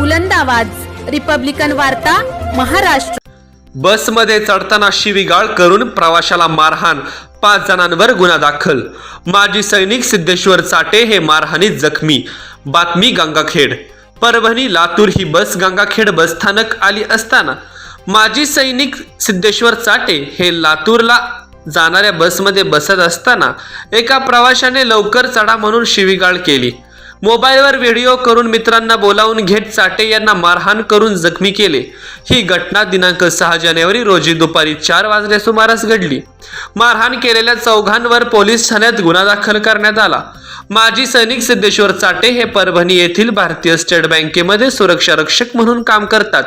बुलंद आवाज. रिपब्लिकन वार्ता महाराष्ट्र. बसमध्ये चढताना शिवीगाळ करून प्रवाशाला मारहाण पाच जणांवर गुन्हा दाखल. माजी सैनिक सिद्धेश्वर चाटे हे मारहाणीत जखमी. बातमी गंगाखेड. परभणी लातूर ही बस गंगाखेड बसस्थानक आली असताना माजी सैनिक सिद्धेश्वर चाटे हे लातूरला जाणाऱ्या बसमध्ये बसत असताना एका प्रवाशाने लवकर चढा म्हणून शिवीगाळ केली. मोबाईलवर व्हिडिओ करून मित्रांना बोलावून घेत चाटे यांना मारहाण करून जखमी केले. ही घटना दिनांक सहा जानेवारी रोजी दुपारी चार वाजल्या सुमारास घडली. मारहाण केलेल्या चौघांवर पोलीस ठाण्यात गुन्हा दाखल करण्यात आला. माजी सैनिक सिद्धेश्वर चाटे हे परभणी येथील भारतीय स्टेट बँकेमध्ये सुरक्षा रक्षक म्हणून काम करतात.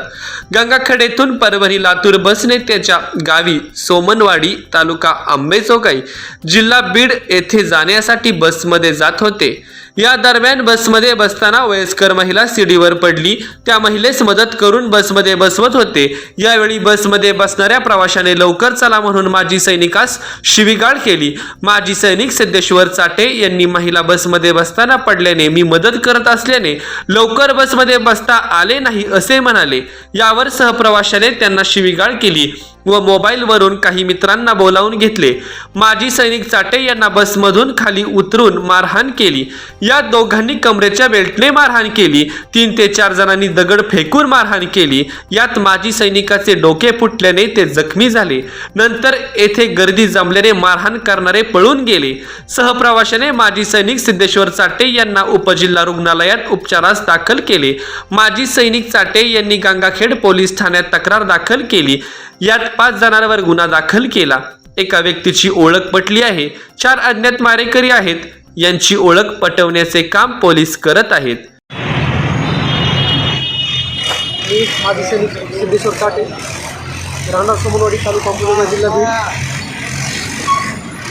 गंगाखेड येथून परभणी लातूर बसने त्याच्या गावी सोमनवाडी तालुका आंबेचोगाई जिल्हा बीड येथे जाण्यासाठी बसमध्ये जात होते. या दरम्यान बसमध्ये बसताना वयस्कर महिला सीडीवर पडली. त्या महिलेस मदत करून बसमध्ये बसवत होते. यावेळी बसमध्ये बसणाऱ्या प्रवाशाने लवकर चला म्हणून माजी सैनिकास शिवीगाळ केली. माजी सैनिक सिद्धेश्वर चाटे यांनी महिला बसमध्ये बसताना पडल्याने मी मदत करत असल्याने लवकर बसमध्ये बसता आले नाही असे म्हणाले. यावर सहप्रवाशाने त्यांना शिवीगाळ केली. व मोबाईलवरून काही मित्रांना बोलावून घेतले. माजी सैनिक चाटे यांना बसमधून खाली उतरून मारहाण केली. या दोघांनी कमरेच्या बेल्टने मारहाण केली. तीन ते चार जणांनी दगड फेकून मारहाण केली. यात माजी सैनिकाचे डोके फुटल्याने ते जखमी झाले. नंतर येथे गर्दी जमल्याने मारहाण करणारे पळून गेले. सहप्रवाशाने माजी सैनिक सिद्धेश्वर चाटे यांना उपजिल्हा रुग्णालयात उपचारास दाखल केले. माजी सैनिक चाटे यांनी गंगाखेड पोलीस ठाण्यात तक्रार दाखल केली. यात पाच जणांवर गुन्हा दाखल केला. एका व्यक्तीची ओळख पटली आहे. चार अज्ञात मारेकरी आहेत. यांची ओळख पटवण्याचे काम पोलीस करत आहेत. मी माजी सैनिक सिद्धेश्वर काटे राहणार सोमनवाडी तालुका अंबुजा जिल्हा बीड.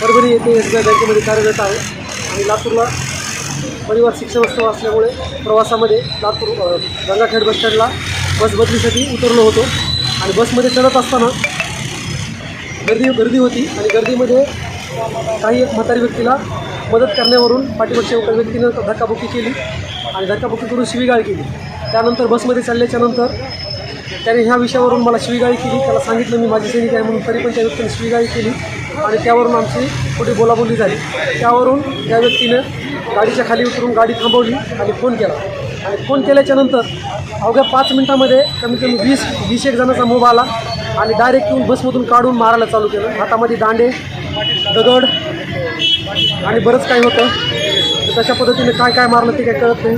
परभणी येथे एस बी आय बँकेमध्ये कार्यरत आहे. आणि लातूरला परिवार शिक्षण असल्यामुळे प्रवासामध्ये लातूर गंगाखेड बस स्टँडला बस बदलीसाठी उतरलो होतो. आणि बसमध्ये चढत असताना गर्दी गर्दी होती आणि गर्दीमध्ये काही एक म्हातारी व्यक्तीला मदत करण्यावरून पाठीमागच्या एका व्यक्तीनं धक्काबुक्की केली आणि धक्काबुक्की करून शिवीगाळ केली. त्यानंतर बसमध्ये चालल्याच्या नंतर त्याने ह्या विषयावरून मला शिवीगाळी केली. त्याला सांगितलं मी माझी सैनिक आहे म्हणून तरी पण त्या व्यक्तीने शिवीगाळी केली आणि त्यावरून आमची कुठे बोलाबोली झाली. त्यावरून त्या व्यक्तीनं गाडीच्या खाली उतरून गाडी थांबवली आणि फोन केला. आणि फोन केल्याच्यानंतर अवघ्या पाच मिनटामध्ये कमीत कमी वीस वीस एक जणांचा मोब आला. आणि डायरेक्ट येऊन बसमधून काढून मारायला चालू केलं. हातामध्ये दांडे दगड आणि बरंच काही होतं. तर तशा पद्धतीने काय काय मारलं ते काय कळत नाही.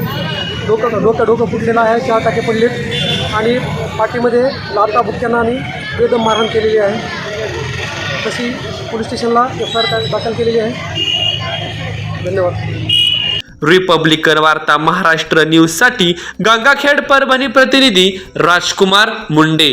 डोकं डोकं डोकं फुटलेलं आहे चार टाके पडलेत. आणि पाठीमध्ये लाता बुक्क्यांना आणि बेदम मारहाण केलेली आहे. तशी पोलीस स्टेशनला एफ आय आर दाखल केलेली आहे. धन्यवाद. रिपब्लिकन वार्ता महाराष्ट्र न्यूजसाठी गंगाखेड परभणी प्रतिनिधी राजकुमार मुंडे.